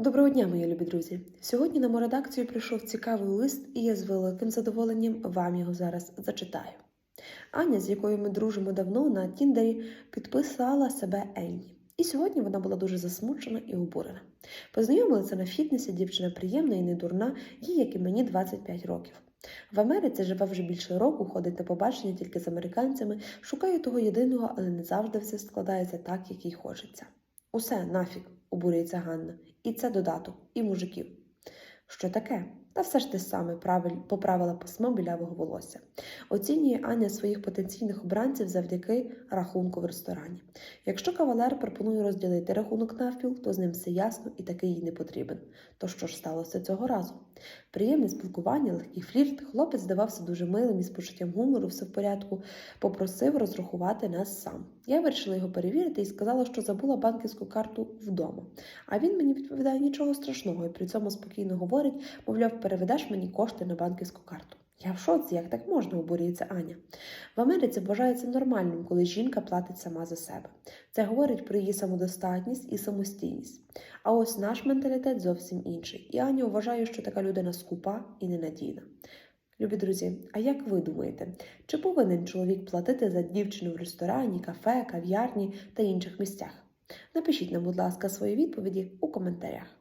Доброго дня, мої любі друзі! Сьогодні на мою редакцію прийшов цікавий лист, і я з великим задоволенням вам його зараз зачитаю. Аня, з якою ми дружимо давно, на Тіндері підписала себе Енні. І сьогодні вона була дуже засмучена і обурена. Познайомилися на фітнесі, дівчина приємна і не дурна, їй, як і мені, 25 років. В Америці живе вже більше року, ходить на побачення тільки з американцями, шукає того єдиного, але не завжди все складається так, як їй хочеться. Усе нафіг, обурюється Ганна. І це додаток, і мужиків. Що таке? Та все ж те саме поправила пасмо білявого волосся. Оцінює Аня своїх потенційних обранців завдяки рахунку в ресторані. Якщо кавалер пропонує розділити рахунок навпіл, то з ним все ясно і такий їй не потрібен. То що ж сталося цього разу? Приємне спілкування, легкий флірт, хлопець здавався дуже милим і з почуттям гумору, все в порядку, попросив розрахувати нас сам. Я вирішила його перевірити і сказала, що забула банківську карту вдома. А він мені відповідає нічого страшного і при цьому спокійно говорить, мовляв, переведеш мені кошти на банківську карту. Я в шоці, як так можна, обурюється Аня. В Америці вважається нормальним, коли жінка платить сама за себе. Це говорить про її самодостатність і самостійність. А ось наш менталітет зовсім інший. І Аня вважає, що така людина скупа і ненадійна. Любі друзі, а як ви думаєте, чи повинен чоловік платити за дівчину в ресторані, кафе, кав'ярні та інших місцях? Напишіть нам, будь ласка, свої відповіді у коментарях.